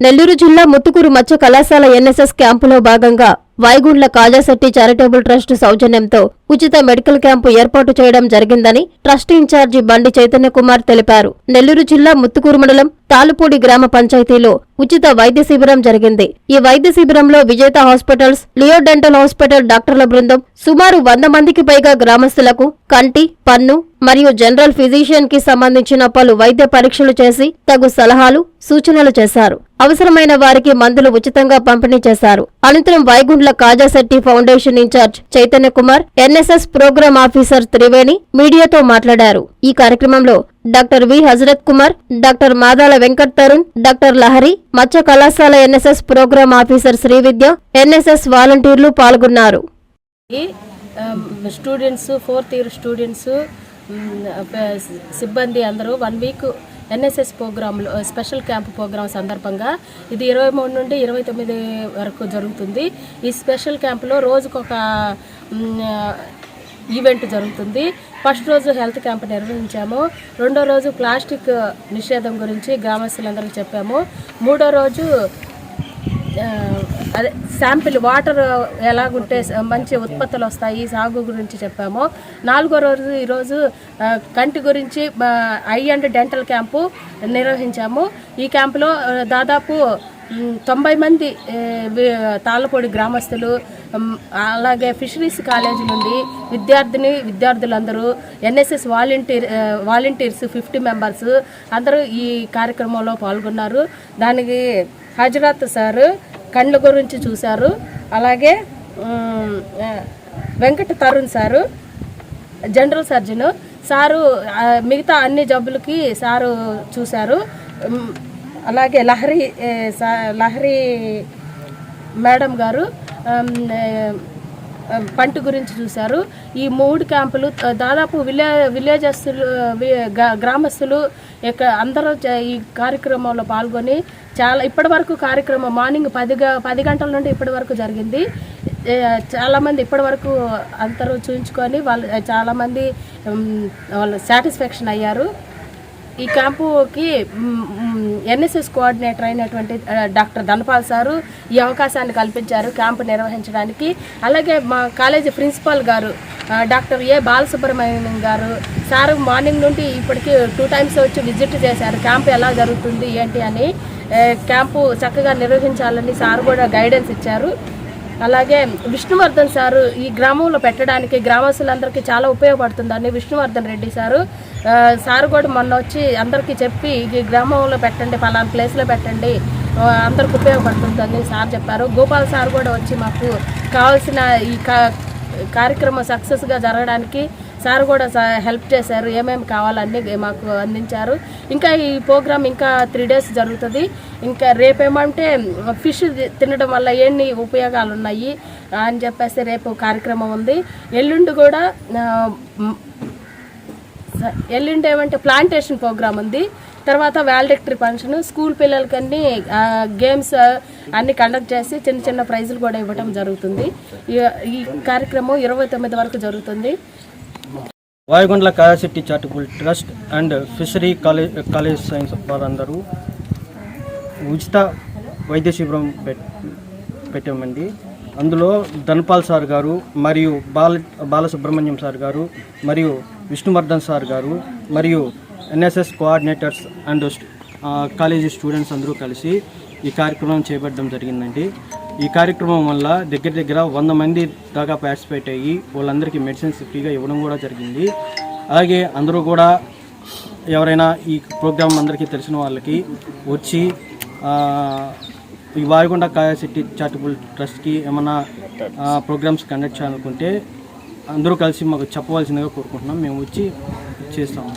నెల్లూరు జిల్లా ముత్తుకూరు మత్స్య కళాశాల ఎన్ఎస్ఎస్ క్యాంపులో భాగంగా వాయుగుండ్ల కాజాశెట్టి చారిటబుల్ ట్రస్ట్ సౌజన్యంతో ఉచిత మెడికల్ క్యాంపు ఏర్పాటు చేయడం జరిగిందని ట్రస్ట్ ఇన్ఛార్జి బండి చైతన్య కుమార్ తెలిపారు. నెల్లూరు జిల్లా ముత్తుకూరు మండలం తాలుపూడి గ్రామ పంచాయతీలో ఉచిత వైద్య శిబిరం జరిగింది. ఈ వైద్య శిబిరంలో విజేత హాస్పిటల్స్ లియోడెంటల్ హాస్పిటల్ డాక్టర్ల బృందం సుమారు వంద మందికి పైగా గ్రామస్తులకు కంటి పన్ను మరియు జనరల్ ఫిజిషియన్కి సంబంధించిన పలు వైద్య పరీక్షలు చేసి తగు సలహాలు సూచనలు చేశారు. అవసరమైన వారికి మందులు ఉచితంగా పంపిణీ చేశారు. అనంతరం Vaigundla Kajasetti foundation incharge Chaitanya Kumar NSS program officer Triveni మీడియాతో మాట్లాడారు. ఈ కార్యక్రమంలో doctor V Hazrat Kumar doctor Madala Venkat Tarun doctor Lahari మత్స్య కళాశాల NSS program officer Srividya NSS వాలంటీర్లు పాల్గొన్నారు. స్టూడెంట్స్ ఫోర్త్ ఇయర్ స్టూడెంట్స్ సిబ్బంది అందరూ వన్ వీక్ ఎన్ఎస్ఎస్ ప్రోగ్రాంలో స్పెషల్ క్యాంప్ ప్రోగ్రాం సందర్భంగా ఇది ఇరవై మూడు నుండి ఇరవై తొమ్మిది వరకు జరుగుతుంది. ఈ స్పెషల్ క్యాంప్లో రోజుకొక ఈవెంట్ జరుగుతుంది. ఫస్ట్ రోజు హెల్త్ క్యాంప్ నిర్వహించాము. రెండో రోజు ప్లాస్టిక్ నిషేధం గురించి గ్రామస్తులందరికీ చెప్పాము. మూడో రోజు అదే శాంపిల్ వాటర్ ఎలాగుంటే మంచి ఉత్పత్తులు వస్తాయి సాగు గురించి చెప్పాము. నాలుగో రోజు ఈరోజు కంటి గురించి ఐ అండ్ డెంటల్ క్యాంపు నిర్వహించాము. ఈ క్యాంపులో దాదాపు తొంభై మంది తాళ్ళపూడి గ్రామస్తులు అలాగే ఫిషరీస్ కాలేజ్ నుండి విద్యార్థిని విద్యార్థులందరూ NSS volunteer volunteers fifty members అందరూ ఈ కార్యక్రమంలో పాల్గొన్నారు. దానికి హజరత్ సారు కండ్ల గురించి చూశారు. అలాగే Venkata Tarun sir general surgeon. Sir మిగతా అన్ని జబ్బులకి సారు చూశారు. అలాగే లహరి సా- లహరి మేడం గారు పంట గురించి చూశారు. ఈ మూడు క్యాంపులు దాదాపు విలే విలేజస్తులు గ్రామస్తులు ఇక అందరూ ఈ కార్యక్రమంలో పాల్గొని చాలా ఇప్పటి వరకు కార్యక్రమం మార్నింగ్ పది పది గంటల నుండి ఇప్పటి వరకు జరిగింది. చాలామంది ఇప్పటి వరకు అందరూ చూయించుకొని వాళ్ళు చాలామంది వాళ్ళు సాటిస్ఫాక్షన్ అయ్యారు. ఈ క్యాంపుకి ఎన్ఎస్ఎస్ కోఆర్డినేటర్ అయినటువంటి డాక్టర్ ధనపాల్ సారు ఈ అవకాశాన్ని కల్పించారు క్యాంపు నిర్వహించడానికి. అలాగే మా కాలేజీ ప్రిన్సిపాల్ గారు డాక్టర్ ఏ బాలసుబ్రహ్మణ్యం గారు సారు మార్నింగ్ నుండి ఇప్పటికి టూ టైమ్స్ వచ్చి విజిట్ చేశారు. క్యాంప్ ఎలా జరుగుతుంది ఏంటి అని. క్యాంపు చక్కగా నిర్వహించాలని సార్ కూడా గైడెన్స్ ఇచ్చారు. అలాగే విష్ణువర్ధన్ సారు ఈ గ్రామంలో పెట్టడానికి గ్రామస్తులందరికీ చాలా ఉపయోగపడుతుందని విష్ణువర్ధన్ రెడ్డి సారు సారు కూడా మొన్న వచ్చి అందరికీ చెప్పి ఈ గ్రామంలో పెట్టండి పలానా ప్లేస్లో పెట్టండి అందరికి ఉపయోగపడుతుందని సార్ చెప్పారు. గోపాల్ సార్ కూడా వచ్చి మాకు కావాల్సిన ఈ కార్యక్రమం సక్సెస్గా జరగడానికి సార్ కూడా హెల్ప్ చేశారు. ఏమేమి కావాలన్నీ మాకు అందించారు. ఇంకా ఈ ప్రోగ్రామ్ ఇంకా త్రీ డేస్ జరుగుతుంది. ఇంకా రేపేమంటే ఫిష్ తినడం వల్ల ఎన్ని ఉపయోగాలు ఉన్నాయి అని చెప్పేసి రేపు కార్యక్రమం ఉంది. ఎల్లుండి కూడా ఎల్లుండి ఏమంటే ప్లాంటేషన్ ప్రోగ్రామ్ ఉంది. తర్వాత వ్యాలిడక్టరీ ఫంక్షన్ స్కూల్ పిల్లలకన్నీ గేమ్స్ అన్ని కండక్ట్ చేసి చిన్న చిన్న ప్రైజులు కూడా ఇవ్వడం జరుగుతుంది. ఈ- ఈ కార్యక్రమం ఇరవై తొమ్మిది వరకు జరుగుతుంది. Vayugundla Kayasetti charitable trust and fishery college college science వారందరూ ఉచిత వైద్య శిబిరం పెట్టామండి. అందులో ధన్పాల్ సార్ గారు మరియు బాల బాలసుబ్రహ్మణ్యం సార్ గారు మరియు విష్ణువర్ధన్ సార్ గారు మరియు NSS coordinators and college students అందరూ కలిసి ఈ కార్యక్రమం చేపట్టడం జరిగిందండి. ఈ కార్యక్రమం వల్ల దగ్గర దగ్గర వంద మంది దాకా పార్టిసిపేట్ అయ్యి వాళ్ళందరికీ మెడిసిన్స్ ఫ్రీగా ఇవ్వడం కూడా జరిగింది. అలాగే అందరూ కూడా ఎవరైనా ఈ ప్రోగ్రాం అందరికీ తెలిసిన వాళ్ళకి వచ్చి ఈ వాయుగుండ కాయాసిటీ చారిటబుల్ ట్రస్ట్కి ఏమైనా ప్రోగ్రామ్స్ కండక్ట్ చేయాలనుకుంటే అందరూ కలిసి మాకు చెప్పవలసిందిగా కోరుకుంటున్నాం. మేము వచ్చి చేస్తాము.